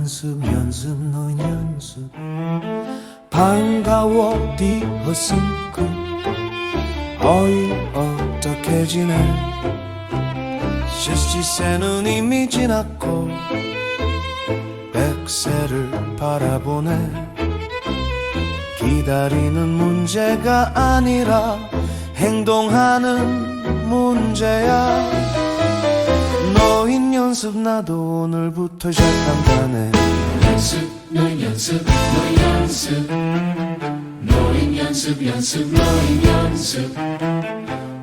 연습 연습 노인 연습. 반가워 디허슴크 어이 어떻게 지내? 실시세는 이미 지났고 백세를 바라보네. 기다리는 문제가 아니라 행동하는 문제야. 노인 연습 나도 오늘부터 시작한 다네. 연습 노인 연습 노인 연습? 노인 연습 연습 노인 연습.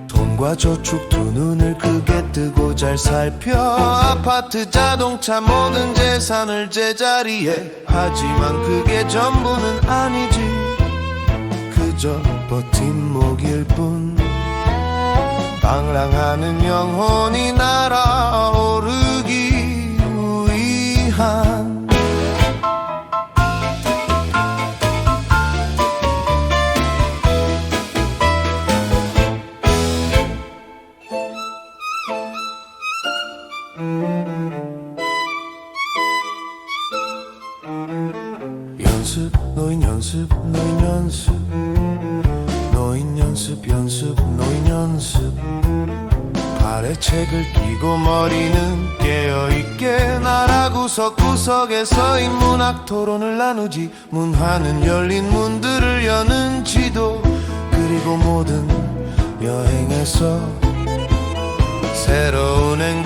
돈과 저축 두 눈을 크게 뜨고 잘 살펴. 아파트 자동차 모든 재산을 제자리에. 하지만 그게 전부는 아니지. 그저 버팀목일 뿐. 방랑하는 영혼이 날아오 노인 연습 노인 연습. 노인 연습 연습 노인 연습. 발에 책을 끼고 머리는 깨어있게 나라 구석구석에서 인문학 토론을 나누지. 문화는 열린 문들을 여는 지도. 그리고 모든 여행에서 새로운 행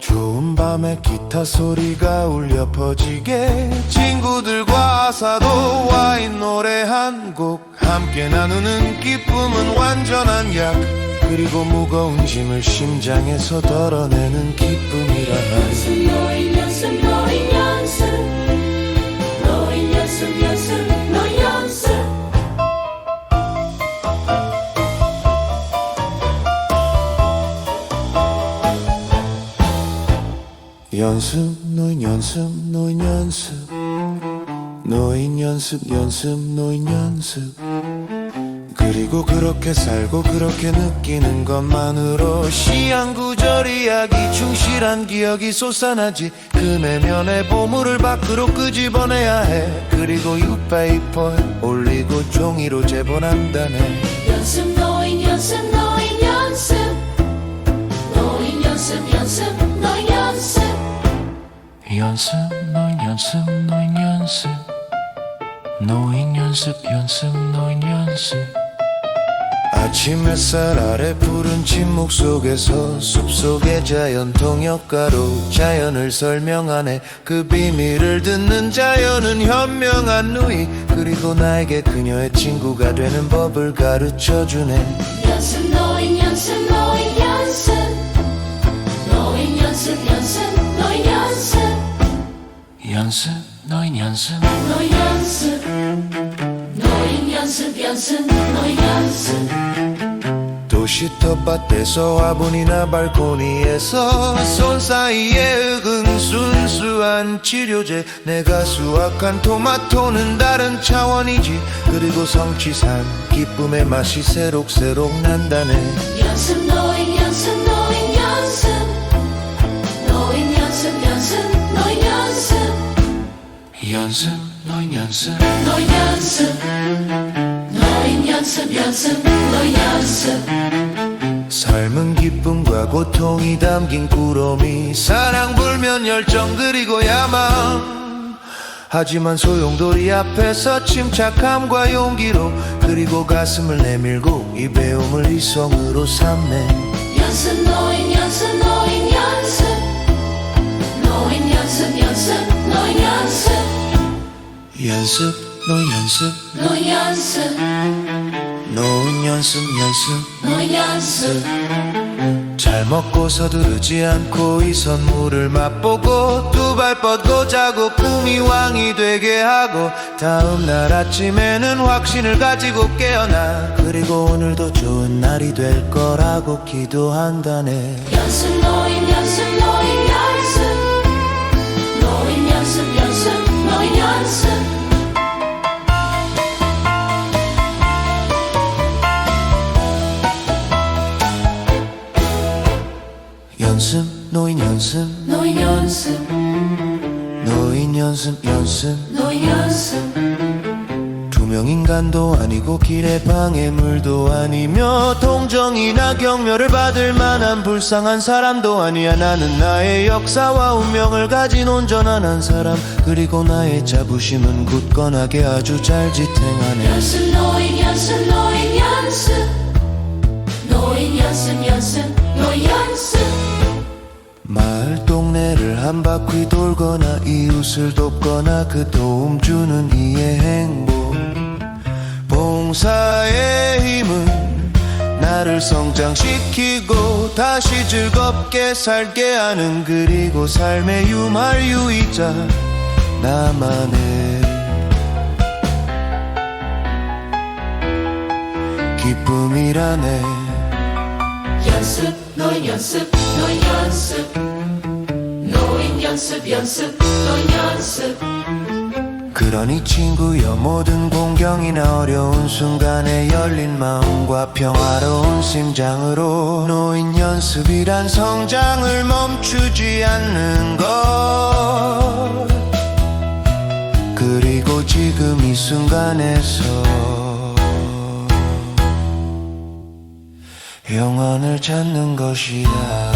좋은 밤에 기타 소리가 울려 퍼지게. 친구들과 아사도 와인 노래 한 곡. 함께 나누는 기쁨은 완전한 약. 그리고 무거운 짐을 심장에서 덜어내는 기쁨이라 하 연습 노인 연습 노인 연습. 노인 연습 연습 노인 연습. 그리고 그렇게 살고 그렇게 느끼는 것만으로 시한구절 이야기 충실한 기억이 솟아나지. 그 내면의 보물을 밖으로 끄집어내야 해. 그리고 유페이퍼에 올리고 종이로 제본한다네. 연습 노인 연습 노인 연습. 노인 연습 연습 연습 노인 연습 노인 연습. 노인 연습 연습 노인 연습. 아침 햇살 아래 푸른 침묵 속에서 숲속의 자연 통역가로 자연을 설명하네. 그 비밀을 듣는 자연은 현명한 누이. 그리고 나에게 그녀의 친구가 되는 법을 가르쳐주네. 연습 노인 연습 노인 연습. 노인 연습 연습 연습 노인 연습. 노인 연습 노인 연습 연습 노인 연습. 도시 텃밭에서 화분이나 발코니에서 손 사이에 흙은 순수한 치료제. 내가 수확한 토마토는 다른 차원이지. 그리고 성취산 기쁨의 맛이 새록새록 난다네. 연습 연습 노인 연습. 노인 연습 노인 연습 연습 노인 연습. 삶은 기쁨과 고통이 담긴 꾸러미 사랑 불면 열정 그리고 야망 하지만 소용돌이 앞에서 침착함과 용기로 그리고 가슴을 내밀고 이 배움을 이성으로 삼네. 연습 노인 연습 노인 연습 노인 연습. 노인 연습. 노인 연습 연습. 노인 연습. 잘 먹고 서두르지 않고 이 선물을 맛보고 두 발 뻗고 자고 꿈이 왕이 되게 하고 다음 날 아침에는 확신을 가지고 깨어나. 그리고 오늘도 좋은 날이 될 거라고 기도한다네. 연습 노인 연습 노인 연습 노인 연습. 노인 연습. 노인 연습 연습. 노인 연습. 투명 인간도 아니고 길의 방해물도 아니며 동정이나 경멸을 받을 만한 불쌍한 사람도 아니야. 나는 나의 역사와 운명을 가진 온전한 한 사람. 그리고 나의 자부심은 굳건하게 아주 잘 지탱하네. 연습 노인 연습 노인 연습. 노인 연습 연습 노인 연습 마을 동네를 한 바퀴 돌거나 이웃을 돕거나 그 도움 주는 이의 행복. 봉사의 힘은 나를 성장시키고 다시 즐겁게 살게 하는 그리고 삶의 유말유이자 나만의 기쁨이라네. 연습 노인 연습 노인 연습. 노인 연습 연습 노인 연습. 그러니 친구여 모든 공경이나 어려운 순간에 열린 마음과 평화로운 심장으로 노인 연습이란 성장을 멈추지 않는 것. 그리고 지금 이 순간에서 영원을 찾는 것이다